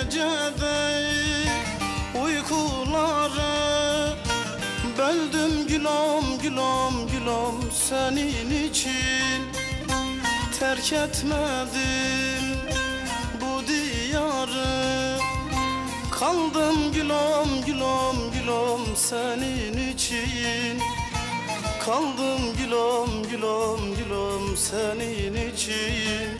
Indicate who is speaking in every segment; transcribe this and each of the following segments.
Speaker 1: gecede uykuları Böldüm gülüm gülüm gülüm senin için. Terk etmedim bu diyarı. Kaldım gülüm gülüm gülüm senin için. Kaldım gülüm gülüm gülüm senin için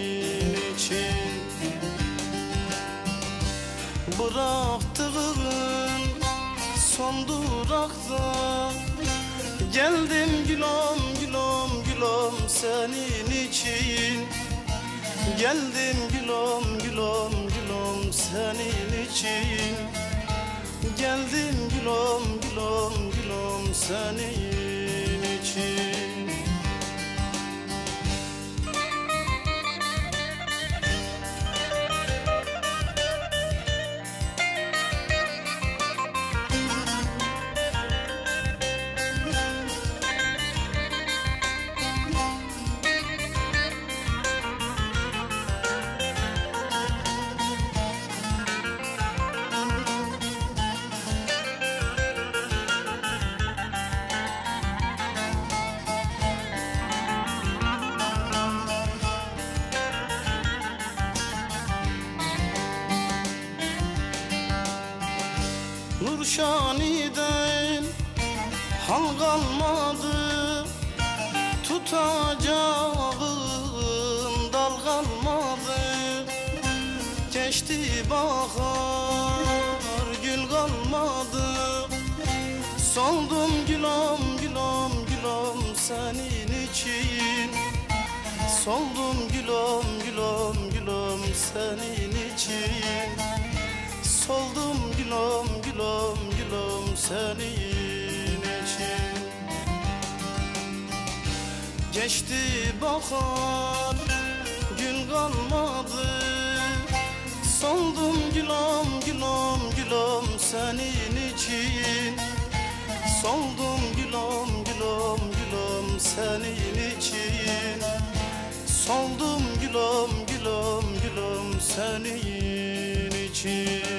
Speaker 1: için Bıraktığın son durakta. Geldim gülüm gülüm gülüm senin için. Geldim gülüm gülüm gülüm senin için. Geldim gülüm gülüm gülüm senin Nurşani'den hal kalmadı. Tutacağım dal kalmadı. Geçti bahar gül kalmadı. Soldum gülüm gülüm gülüm senin için. Soldum gülüm gülüm gülüm senin için. Soldum gülüm senin için. Geçti bahar gün kalmadı. Soldum gülüm gülüm gülüm senin için. Soldum gülüm gülüm gülüm senin için. Soldum gülüm gülüm gülüm senin için